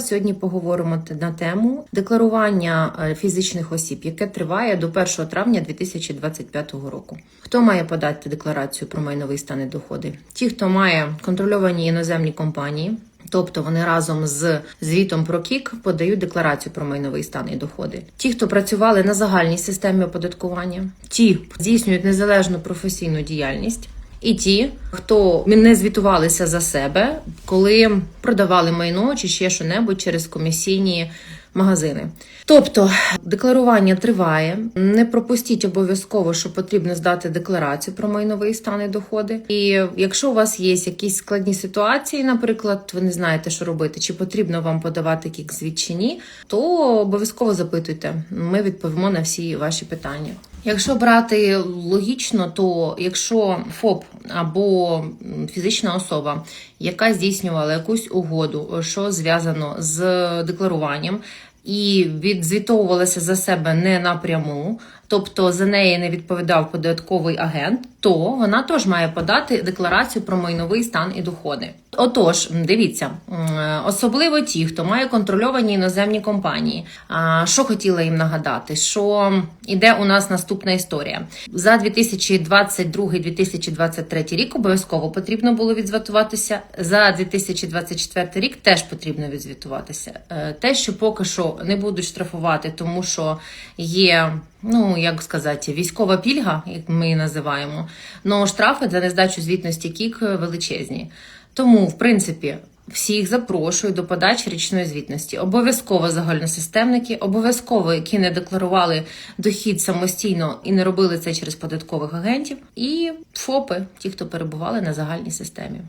Сьогодні поговоримо на тему декларування е, фізичних осіб, яке триває до 1 травня 2025 року. Хто має подати декларацію про майновий стан і доходи? Ті, хто має контрольовані іноземні компанії. Тобто вони разом з звітом про КІК подають декларацію про майновий стан і доходи. Ті, хто працювали на загальній системі оподаткування, ті здійснюють незалежну професійну діяльність, і ті, хто не звітувалися за себе, коли продавали майно чи ще що-небудь через комісійні магазини. Тобто декларування триває. Не пропустіть обов'язково, що потрібно здати декларацію про майновий стан і доходи. І якщо у вас є якісь складні ситуації, наприклад, ви не знаєте, що робити, чи потрібно вам подавати кік звіт чи ні, то обов'язково запитуйте. Ми відповімо на всі ваші питання. Якщо брати логічно, то якщо ФОП або фізична особа, яка здійснювала якусь угоду, що зв'язано з декларуванням, і відзвітовувалася за себе не напряму, тобто за неї не відповідав податковий агент, то вона теж має подати декларацію про майновий стан і доходи. Отож, дивіться, особливо ті, хто має контрольовані іноземні компанії. А, Що хотіла їм нагадати? Що іде у нас наступна історія за 2022-2023 рік. Обов'язково потрібно було відзвітуватися. За 2024 рік теж потрібно відзвітуватися. Е, Те, що поки що не будуть штрафувати, тому що є. Ну, як сказати, військова пільга, як ми її називаємо. Но штрафи за нездачу звітності КІК величезні. Тому, в принципі, всіх запрошую до подачі річної звітності. Обов'язково загальносистемники, обов'язково, які не декларували дохід самостійно і не робили це через податкових агентів, і ФОПи, ті, хто перебували на загальній системі.